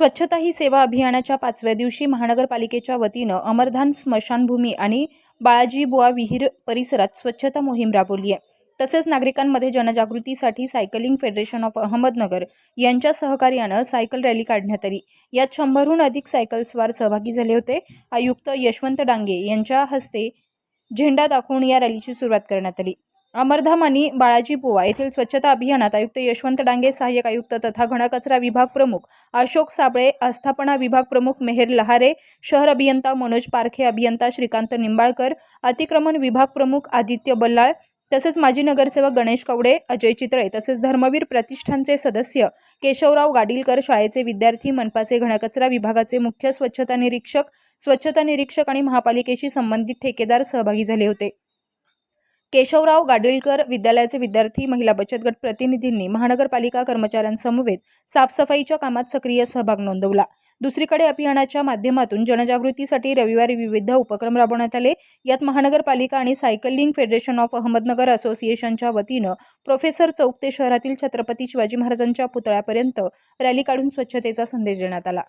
स्वच्छता ही सेवा अभियानाच्या पाचव्या दिवशी महानगरपालिकेच्या वतीनं अमरधान स्मशानभूमी आणि बाळाजी बुवा विहीर परिसरात स्वच्छता मोहीम राबवली आहे. तसेच नागरिकांमध्ये जनजागृतीसाठी सायकलिंग फेडरेशन ऑफ अहमदनगर यांच्या सहकार्यानं सायकल रॅली काढण्यात आली. यात शंभरहून अधिक सायकलस्वार सहभागी झाले होते. आयुक्त यशवंत डांगे यांच्या हस्ते झेंडा दाखवून या रॅलीची सुरुवात करण्यात आली. अमरधाम आणि बाळाजी पोवा येथील स्वच्छता अभियानात आयुक्त यशवंत डांगे सहाय्यक आयुक्त तथा घनकचरा विभाग प्रमुख अशोक साबळे आस्थापना विभाग प्रमुख मेहर लहारे शहर अभियंता मनोज पारखे अभियंता श्रीकांत निंबाळकर अतिक्रमण विभाग प्रमुख आदित्य बल्लाळ तसेच माजी नगरसेवक गणेश कवडे अजय चितळे तसेच धर्मवीर प्रतिष्ठानचे सदस्य केशवराव गाडीलकर शाळेचे विद्यार्थी मनपाचे घनकचरा विभागाचे मुख्य स्वच्छता निरीक्षक स्वच्छता निरीक्षक आणि महापालिकेशी संबंधित ठेकेदार सहभागी झाले होते. केशवराव गाडीलकर विद्यालयाचे विद्यार्थी महिला बचत गट प्रतिनिधींनी महानगरपालिका कर्मचाऱ्यांसमवेत साफसफाईच्या कामात सक्रिय सहभाग नोंदवला. दुसरीकडे अभियानाच्या माध्यमातून जनजागृतीसाठी रविवारी विविध उपक्रम राबवण्यात आले. यात महानगरपालिका आणि सायकलिंग फेडरेशन ऑफ अहमदनगर असोसिएशनच्या वतीनं प्रोफेसर चौक ते शहरातील छत्रपती शिवाजी महाराजांच्या पुतळ्यापर्यंत रॅली काढून स्वच्छतेचा संदेश देण्यात आला.